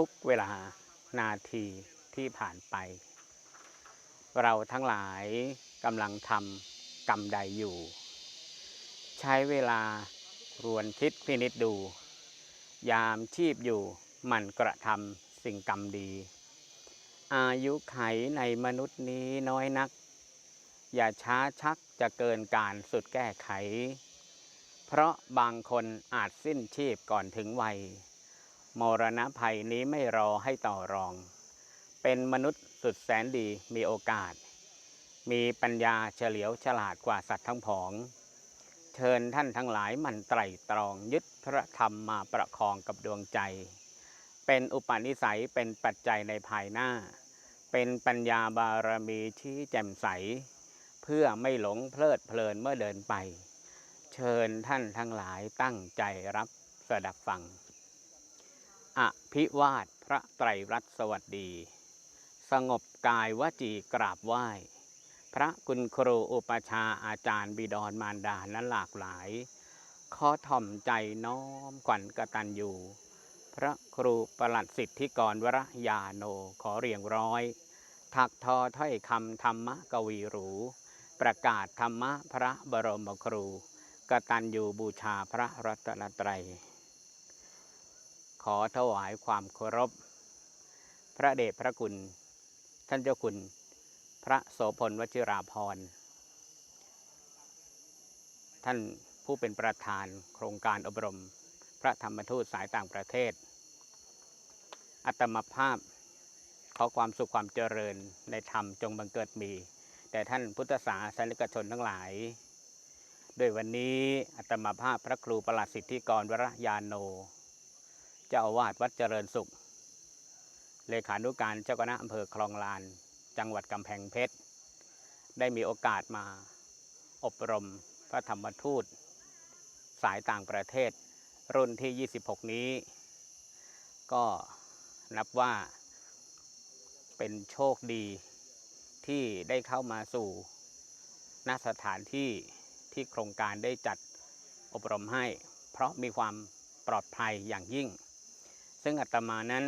ทุกเวลานาทีที่ผ่านไป เราทั้งหลายกำลังทำกรรมใดอยู่ ใช้เวลารวนคิดพินิจดู ยามชีพอยู่มันกระทำสิ่งกรรมดี อายุไขในมนุษย์นี้น้อยนัก อย่าช้าชักจะเกินการสุดแก้ไข เพราะบางคนอาจสิ้นชีพก่อนถึงวัย มรณะภัยนี้ไม่รอให้ต่อรอง เป็นมนุษย์สุดแสนดีมีโอกาส มีปัญญาเฉลียวฉลาดกว่าสัตว์ทั้งผอง เชิญท่านทั้งหลายมันไตรตรองยึดพระธรรมมาประคองกับดวงใจ เป็นอุปนิสัยเป็นปัจจัยในภายหน้า เป็นปัญญาบารมีที่แจ่มใส เพื่อไม่หลงเพลิดเพลินเมื่อเดินไป เชิญท่านทั้งหลายตั้งใจรับสดับฟัง อภิวาทพระไตรรัตน์สวัสดี สงบกายวจีกราบไหว้ พระคุณครูอุปชาอาจารย์บิดรมารดานั้นหลากหลาย ขอถ่อมใจน้อมขวัญกตัญญูพระครูประหลัดสิทธิกรวรยาโนขอเรียงร้อย ถักทอถ้อยคำธรรมกวีหรู ประกาศธรรมะพระบรมครูกตัญญูบูชาพระรัตนตรัย ขอถวายความเคารพ พระเดชพระคุณ ท่านเจ้าคุณ พระโสพลวชิราพรณ์ ท่านผู้เป็นประธานโครงการอบรม พระธรรมทูตสายต่างประเทศ อัตมภาพ ขอความสุขความเจริญในธรรมจงบังเกิดมี แต่ท่านพุทธศาสนิกชนทั้งหลายโดยวันนี้อัตมาภาพพระครูประหลัดสิทธิกรวรยานโน เจ้าอาวาสวัดเจริญสุข เลขานุการเจ้าคณะอำเภอคลองลาน จังหวัดกำแพงเพชร ได้มีโอกาสมาอบรมพระธรรมทูต สายต่างประเทศ รุ่นที่ 26 นี้ ก็นับว่าเป็นโชคดีที่ได้เข้ามาสู่ณสถานที่ที่โครงการได้จัดอบรมให้ เพราะมีความปลอดภัยอย่างยิ่ง ซึ่งอาตมานั้น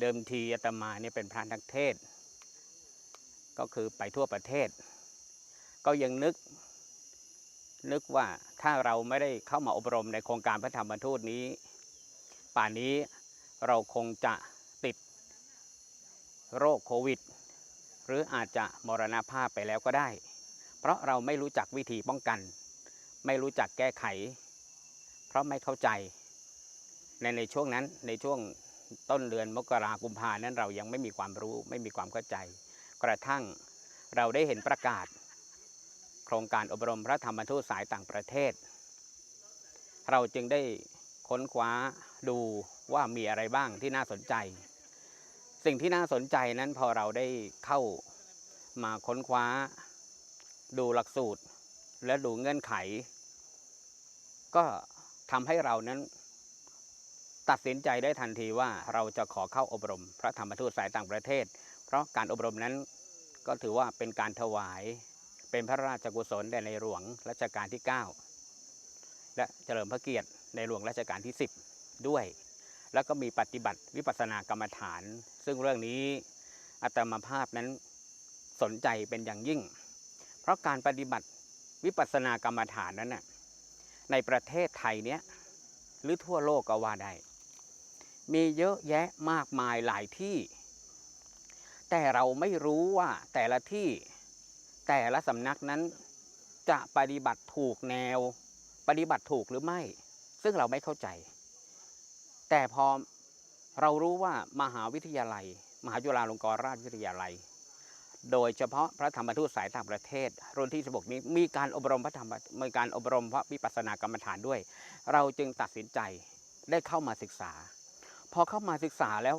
เดิมทีอาตมาเนี่ยเป็นพระนักเทศ ก็คือไปทั่วประเทศ ก็ยังนึก นึกว่าถ้าเราไม่ได้เข้ามาอบรมในโครงการพระธรรมทูตนี้ ป่านนี้เราคงจะติดโรคโควิด หรืออาจจะมรณภาพไปแล้วก็ได้ เพราะเราไม่รู้จักวิธีป้องกัน ไม่รู้จักแก้ไข เพราะไม่เข้าใจ ในในช่วงนั้นในช่วงต้นเดือนมกรากุมภานั้นเรายังไม่มีความรู้ไม่มีความเข้าใจ กระทั่งเราได้เห็นประกาศ โครงการอบรมพระธรรมทูตสายต่างประเทศ เราจึงได้ค้นคว้าดูว่ามีอะไรบ้างที่น่าสนใจ สิ่งที่น่าสนใจนั้นพอเราได้เข้ามาค้นคว้า ดูหลักสูตร และดูเงื่อนไข ก็ทำให้เรานั้น ตัดสินใจได้ทันทีว่าเราจะขอเข้าอบรม พระธรรมทูตสายต่างประเทศ เพราะการอบรมนั้นก็ถือว่าเป็นการถวาย เป็นพระราชกุศลแด่ในหลวงรัชกาลที่ 9 และเฉลิมพระเกียรติในหลวงรัชกาลที่ 10 ด้วย แล้วก็มีปฏิบัติวิปัสสนากรรมฐาน ซึ่งเรื่องนี้อาตมาภาพนั้นสนใจเป็นอย่างยิ่ง เพราะการปฏิบัติวิปัสสนากรรมฐานนั้นน่ะในประเทศไทยเนี้ยหรือทั่วโลกก็ว่าได้ มีเยอะแยะมากมายหลายที่ แต่เราไม่รู้ว่าแต่ละที่แต่ละสำนักนั้นจะปฏิบัติถูกแนว ปฏิบัติถูกหรือไม่ ซึ่งเราไม่เข้าใจ แต่พอเรารู้ว่ามหาวิทยาลัย มหาจุฬาลงกรณราชวิทยาลัย โดยเฉพาะพระธรรมทูตสายต่างประเทศ รุ่นที่16นี้มีการอบรมพระธรรมมีการอบรมพระวิปัสสนากรรมฐานด้วย เราจึงตัดสินใจได้เข้ามาศึกษา พอเข้ามาศึกษาแล้ว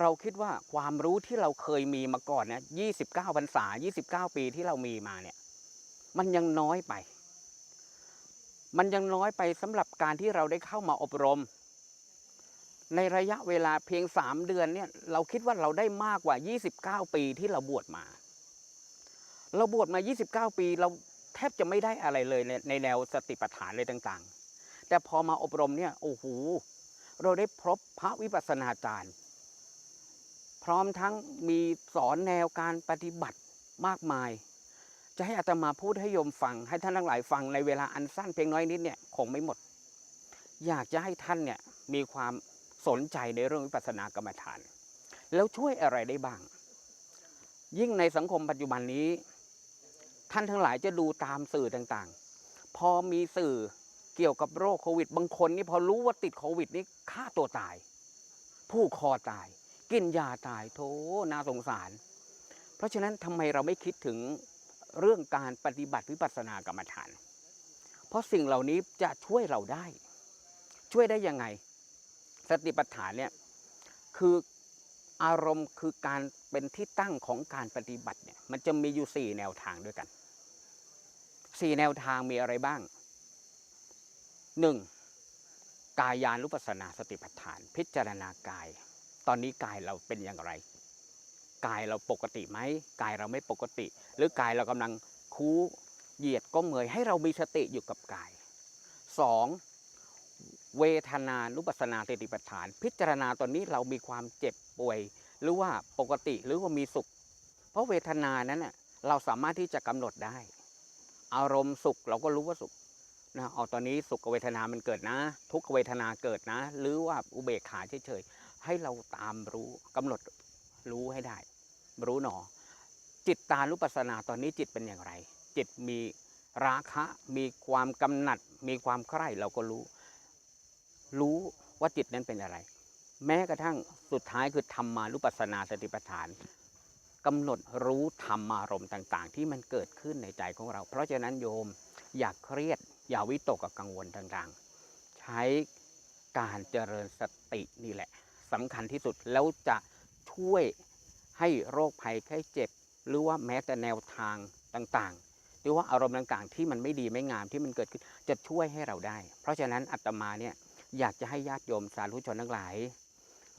เราคิดว่าความรู้ที่เราเคยมีมาก่อนเนี่ย29พรรษา29ปีที่เรามีมาเนี่ย มันยังน้อยไป มันยังน้อยไปสำหรับการที่เราได้เข้ามาอบรม ในระยะเวลาเพียง3เดือนเนี่ยเราคิดว่าเราได้มากกว่า29ปีที่เราบวชมา เราบวชมา29ปีเราแทบจะไม่ได้อะไรเลยในในแนวสติปัฏฐานเลยต่าง ๆ แต่พอมาอบรมเนี่ยโอ้โห เราได้พบพระวิปัสสนาจารย์ พร้อมทั้งมีสอนแนวการปฏิบัติมากมาย จะให้อาตมาพูดให้โยมฟัง ให้ท่านทั้งหลายฟังในเวลาอันสั้นเพียงน้อยนิดเนี่ยคงไม่หมด อยากจะให้ท่านเนี่ยมีความสนใจในเรื่องวิปัสสนากรรมฐาน แล้วช่วยอะไรได้บ้าง ยิ่งในสังคมปัจจุบันนี้ ท่านทั้งหลายจะดูตามสื่อต่างๆ พอมีสื่อ เกี่ยวกับโรคโควิด บางคนนี่พอรู้ว่าติดโควิดนี่ฆ่าตัวตาย ผู้คอตาย กินยาตายโถน่าสงสาร เพราะฉะนั้นทำไมเราไม่คิดถึงเรื่องการปฏิบัติวิปัสสนากรรมฐาน เพราะสิ่งเหล่านี้จะช่วยเราได้ ช่วยได้ยังไง สติปัฏฐานเนี่ยคืออารมณ์คือการเป็นที่ตั้งของการปฏิบัติเนี่ยมันจะมีอยู่สี่แนวทางด้วยกันสี่แนวทางมีอะไรบ้าง หนึ่งกายานุปัสสนาสติปัฏฐาน พิจารณากาย ตอนนี้กายเราเป็นอย่างไร กายเราปกติไหมกายเราไม่ปกติ หรือกายเรากำลังคู้เหยียดก้มเงยให้เรามีสติอยู่กับกายสองเวทนานุปัสสนาสติปัฏฐาน พิจารณาตอนนี้เรามีความเจ็บป่วย หรือว่าปกติหรือว่ามีสุข เพราะเวทนานั้นเราสามารถที่จะกำหนดได้ อารมณ์สุขเราก็รู้ว่าสุข นะเอาตอนนี้สุขเวทนามันเกิดนะ ทุกเวทนาเกิดนะ หรือว่าอุเบกขาเฉยๆให้เราตามรู้กำหนดรู้ให้ได้ รู้หนอ จิตตานุปัสนาตอนนี้จิตเป็นอย่างไร จิตมีราคะมีความกำหนัด มีความใคร่เราก็รู้ รู้ว่าจิตนั้นเป็นอะไร แม้กระทั่งสุดท้ายคือธรรมานุปัสสนาสติปัฏฐานกำหนดรู้ธรรมารมณ์ต่าง ๆ ที่มันเกิดขึ้นในใจของเรา เพราะฉะนั้นโยมอย่าเครียด อย่าวิตกกับกังวลต่างๆ ใช้การเจริญสตินี่แหละสำคัญที่สุดแล้วจะช่วยให้โรคภัยไข้เจ็บ หรือว่าแม้แต่แนวทางต่างๆ หรือว่าอารมณ์ต่างๆ ที่มันไม่ดีไม่งามที่มันเกิดขึ้นจะช่วยให้เราได้ เพราะฉะนั้นอาตมาเนี่ยอยากจะให้ญาติโยมสาธุชนทั้งหลาย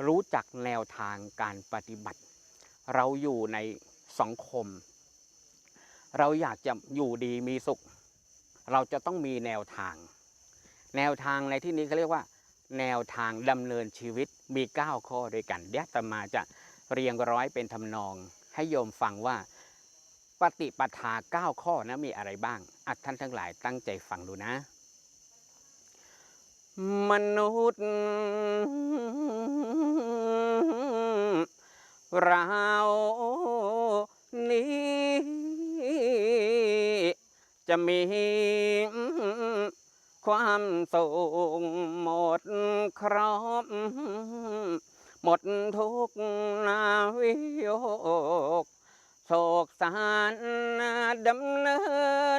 รู้จักแนวทางการปฏิบัติ เราอยู่ในสังคม เราอยากจะอยู่ดีมีสุข เราจะต้องมีแนวทาง แนวทางในที่นี้เขาเรียกว่า แนวทางดำเนินชีวิตมี 9 ข้อด้วยกันเดี๋ยวตมาจะเรียงร้อยเป็นทำนอง ให้โยมฟังว่าปฏิปทา 9 ข้อนะมีอะไรบ้างอัท่านทั้งหลายตั้งใจฟังดูนะ มนุษย์ เรานี้ จะมีความสุขหมดครอบหมดทุกนาวิโยกโศกสารดำเนิ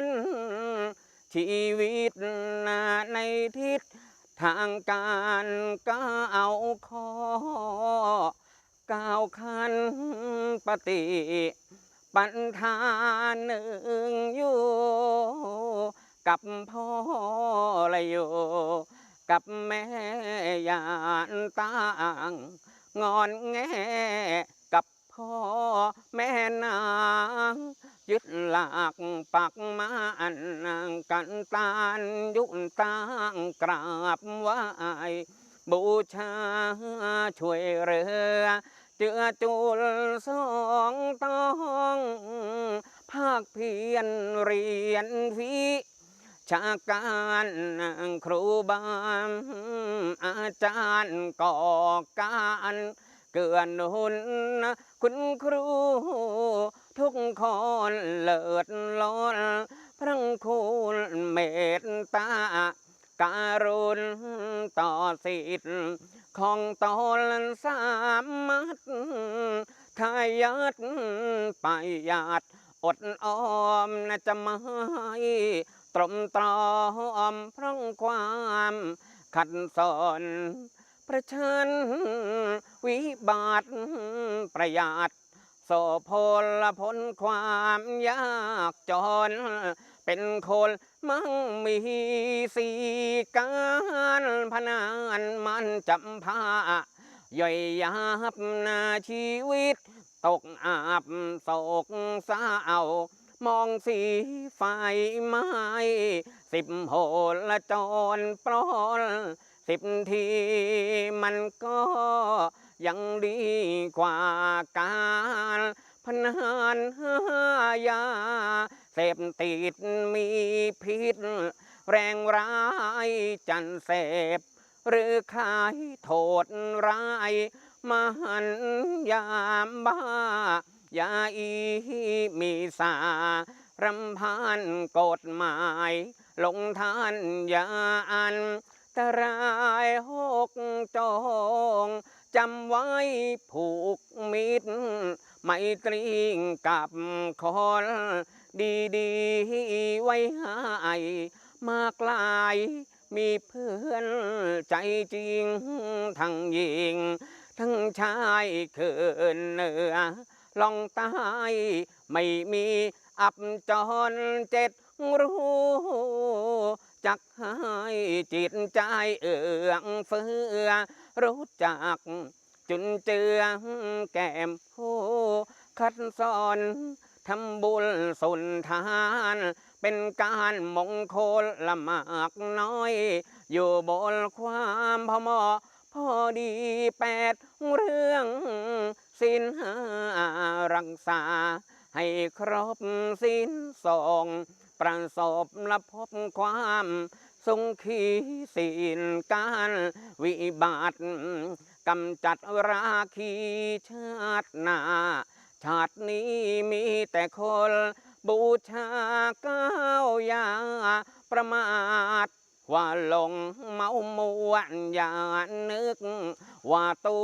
น ชีวิตในทิศทางการก้าวข้อก้าวขันปฏิ ปัญธาหนึ่งอยู่ กับพ่อละอยู่ กับแม่ยานต่างงอนแงกับพ่อแม่นางยึดหลักปักมันกันตานยุนตั้งกราบไหวบูชาช่วยเรือ เจือจุลสองต้องภาคเพียรเรียนวิชาการครูบาอาจารย์ก่อการเกื้อหนุนคุณครู ทุกคนเลิศล้นพระคุณเมตตาการุณต่อสิทธิ์ ของตนสามารถทายัดไปยาดอดออมนะจะไม่ตรมตรอมพร่องความขัดสอนประชันวิบาทประหยัดโสพลผลความยากจน เป็นคนมั่งมีสีการพนานมันจำพาย่อยยับนาชีวิต ตกอาบโศกเศร้ามองสีไฟไม้สิบโหละจรปลอนสิบทีมันก็ยังดีกว่าการ พนันหายา เสพติดมีพิษ แรงร้ายจันเสพ หรือใครโทษร้ายมหันยามบ้ายาอีมีสารำพันกฎหมาย ลงทานยาอันตรายหกจองจำไว้ผูกมิตร ไมตรีกับคนดีดีๆไว้ให้มากลายมีเพื่อนใจจริง ทั้งหญิง ทั้งชายเขินเหนือลองใต้ไม่มีอับจรเจ็ดรู้จักให้จิตใจเอื้องเฟือรู้จัก จุนเจือแก้มผู้คัดสอนทำบุญสุนทาน เป็นการมงคลละมากน้อย อยู่บนความพอเหมาะพอดีแปดเรื่องสินหารักษา ให้ครบสินสองประสบและพบความ สุขีสินการวิบัติ กำจัดราคีชาติหน้า ชาตินี้มีแต่คน บูชาก้าวยา ประมาทว่าหลงเมามวนอย่านึก ว่าตั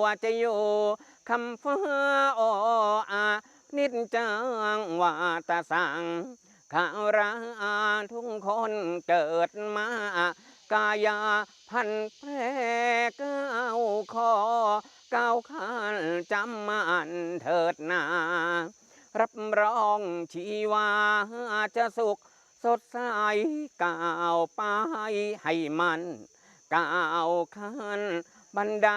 วจะอยู่คำฟ้าออานิจจังว่าตาสังขาราทุกคนเกิดมา กายาพันแพรก้าคอก้าวขันจำมันเถิดนา รับรองชีวาจะสุขสดใสก้าวไปให้มันก้าวขันบันได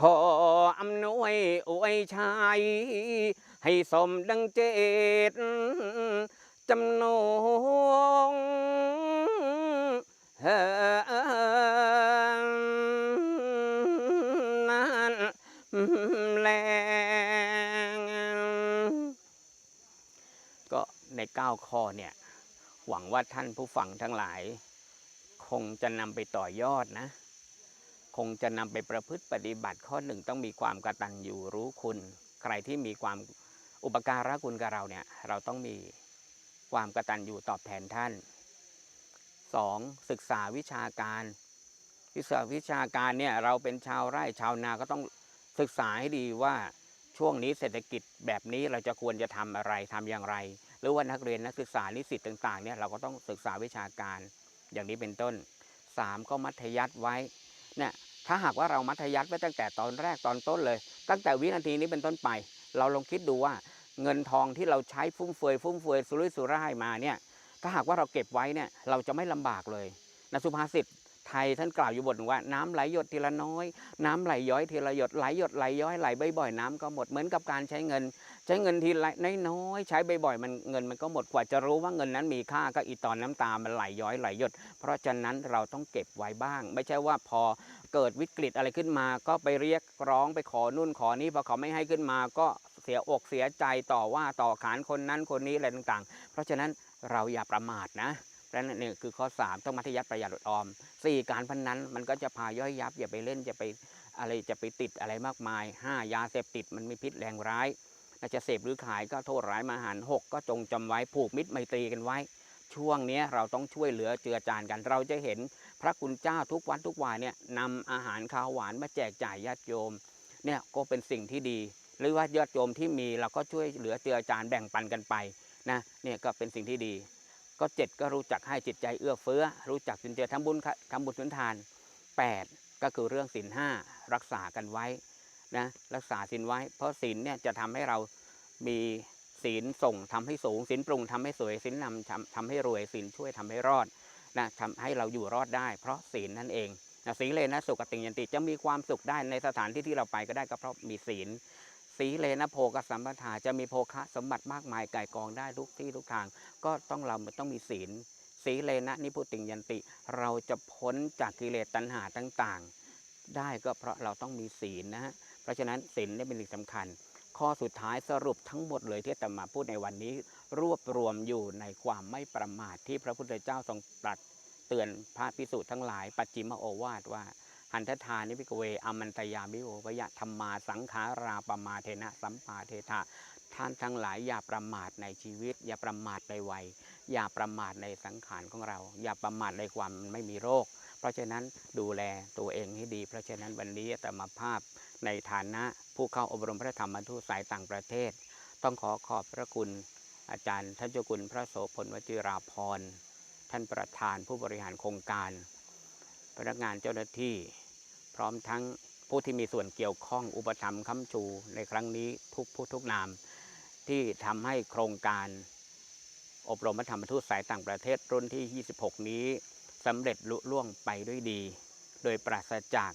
ขออำนวยอวยชัยให้สมดังเจต จำนงเอ่อนั้นแลงก็ใน 9 ข้อเนี่ย หวังว่าท่านผู้ฟังทั้งหลาย คงจะนำไปต่อยอดนะ คงจะนำไปประพฤติปฏิบัติข้อหนึ่งต้องมีความกระตัญญูรู้คุณ ใครที่มีความอุปการะคุณกับเราเนี่ย เราต้องมี ความกระตัญญูตอบแทนท่าน 2. ศึกษาวิชาการวิชาวิชาการเนี่ยเราเป็นชาวไร่ชาวนาก็ต้องศึกษาให้ดีว่าช่วงนี้เศรษฐกิจแบบนี้เราจะควรจะทำอะไรทำอย่างไร หรือว่านักเรียนนักศึกษานิสิตต่างๆเนี่ยเราก็ต้องศึกษาวิชาการอย่างนี้เป็นต้น 3. ก็มัธยัติไว้เนี่ยถ้าหากว่าเรามัธยัติไว้ตั้งแต่ตอนแรกตอนต้นเลย ตั้งแต่วินาทีนี้เป็นต้นไป เราลองคิดดูว่า เงินทองที่เราใช้ฟุ่มเฟือยฟุ่มเฟือยสุรุ่ยสุร่ายมาเนี่ยถ้าหากว่าเราเก็บไว้เนี่ยเราจะไม่ลำบากเลยนะสุภาษิตไทยท่านกล่าวอยู่บทว่าน้ำไหลหยดทีละน้อย น้ำไหลย้อยทีละหยดไหลหยดไหลย้อยไหลบ่อยๆน้ำก็หมดเหมือนกับการใช้เงิน ใช้เงินทีละน้อยๆใช้บ่อยๆมันเงินมันก็หมดกว่าจะรู้ว่าเงินนั้นมีค่าก็อีตอนน้ำตามันไหลย้อยไหลหยด เพราะฉะนั้นเราต้องเก็บไว้บ้าง ไม่ใช่ว่าพอเกิดวิกฤตอะไรขึ้นมา ก็ไปเรียกร้องไปขอนู่นขอนี้พอเขาไม่ให้ขึ้นมาก็ เสียอกเสียใจต่อว่าต่อขานคนนั้นคนนี้อะไรต่างๆ เพราะฉะนั้นเราอย่าประมาทนะและนี่คือข้อ 3 ต้องมัธยัติประหยัดอดออม 4 การพนันมันก็จะพาย่อยยับ อย่าไปเล่นอย่าไปอะไรจะไปติดอะไรมากมาย 5 ยาเสพติดมันมีพิษแรงร้ายาจะเสพหรือขายก็โทษร้ายมาหาร6ก็จงจำไว้ผูกมิตรไมตรีกันไว้ ช่วงนี้เราต้องช่วยเหลือเจือจานกัน เราจะเห็นพระคุณเจ้าทุกวันทุกวันเนี่ยนำอาหารข้าวหวานมาแจกจ่ายญาติโยมเนี่ยก็เป็นสิ่งที่ดี หรือว่าญาติโยมที่มีเราก็ช่วยเหลือเจือจานแบ่งปันกันไปนะเนี่ยก็เป็นสิ่งที่ดี ก็เจ็ดก็รู้จักให้จิตใจเอื้อเฟื้อ รู้จักสินเจอทำบุญทำบุญสุนทาน 8 ก็คือเรื่องศีลห้ารักษากันไว้นะรักษาศีลไว้ เพราะศีลเนี่ยจะทำให้เรามีศีลส่งทำให้สูงศีลปรุงทำให้สวยศีลนำทำทำให้รวยศีลช่วยทำให้รอดนะทำให้เราอยู่รอดได้ เพราะศีลนั่นเองนะศีลเลยนะสุขติงยันติจะมีความสุขได้ในสถานที่ที่เราไปก็ได้ก็เพราะมีศีล สีเลนะโภกสัมปทาจะมีโภคะสมบัติมากมายไก่กองได้ทุกที่ทุกทาง ก็ต้องเราต้องมีศีล สีเลนะนิพุติงยันติ เราจะพ้นจากกิเลสตัณหาต่างๆ ได้ก็เพราะเราต้องมีศีลนะฮะเพราะฉะนั้นศีลเนี่ยเป็นสิ่งสำคัญ ข้อสุดท้ายสรุปทั้งหมดเลยที่ตมาพูดในวันนี้ รวบรวมอยู่ในความไม่ประมาทที่พระพุทธเจ้าทรงตรัสเตือนพระพิสุทั้งหลายปัจจิมโอวาทว่า หันทธานิพิกเวอมันตยามิโอวยะธรรมาสังขาราปมาเทนะสัมปาเทธะท่านทั้งหลายอย่าประมาทในชีวิต อย่าประมาทในวัย อย่าประมาทในสังขารของเรา อย่าประมาทในความไม่มีโรค เพราะฉะนั้นดูแลตัวเองให้ดี เพราะฉะนั้นวันนี้อาตมภาพในฐานะผู้เข้าอบรมพระธรรมทูตสายต่างประเทศ ต้องขอขอบพระคุณอาจารย์ท่านเจ้าคุณพระโสพลวจิราพรท่านประธานผู้บริหารโครงการ พนักงานเจ้าหน้าที่ พร้อมทั้งผู้ที่มีส่วนเกี่ยวข้องอุปถัมภ์ค้ำชูในครั้งนี้ทุกผู้ทุกนาม ที่ทำให้โครงการ อบรมพระธรรมทูตสายต่างประเทศรุ่นที่ 26 นี้สำเร็จลุล่วงไปด้วยดี โดยปราศจาก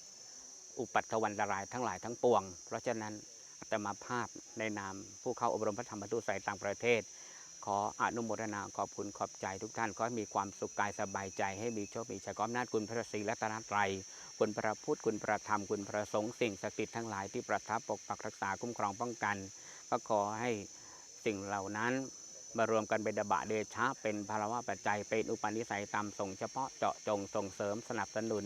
อุปัตวันตรายทั้งหลายทั้งปวง เพราะฉะนั้นอาตมาภาพในนามผู้เข้าอบรมพระธรรมทูตสายต่างประเทศ ขออนุโมทนาขอบคุณขอบใจทุกท่านขอให้มีความสุขกายสบายใจให้มีโชค มีชัยก้อมนาจคุณพระศรีรัตนตรัย คุณพระพุทธคุณพระธรรมคุณพระสงฆ์สิ่งศักดิ์สิทธิ์ทั้งหลายที่ประทับปกปักรักษาคุ้มครองป้องกัน ก็ขอให้สิ่งเหล่านั้นมารวมกันเป็นดบะเดชะเป็นภาวะปัจจัยเป็นอุปนิสัยตามส่งเฉพาะเจาะจงส่งเสริมสนับสนุน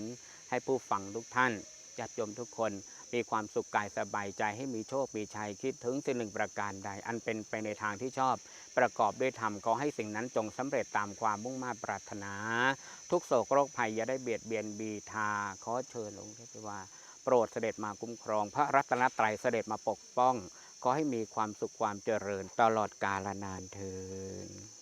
ให้ผู้ฟังทุกท่านจัดยมทุกคน มีความสุขกายสบายใจให้มีโชค มีชัยคิดถึงสิ่งหนึ่งประการใด อันเป็นไปในทางที่ชอบ ประกอบด้วยธรรมขอให้สิ่งนั้นจงสำเร็จตามความมุ่งมา่ปรารถนา ทุกโศกโรคภัยอย่าได้เบียดเบียนบีทาขอเชิญองค์เทพว่า โปรดเสด็จมาคุ้มครอง พระรัตนตรัยเสด็จมาปกป้อง ขอให้มีความสุขความเจริญตลอดกาลนานเทิน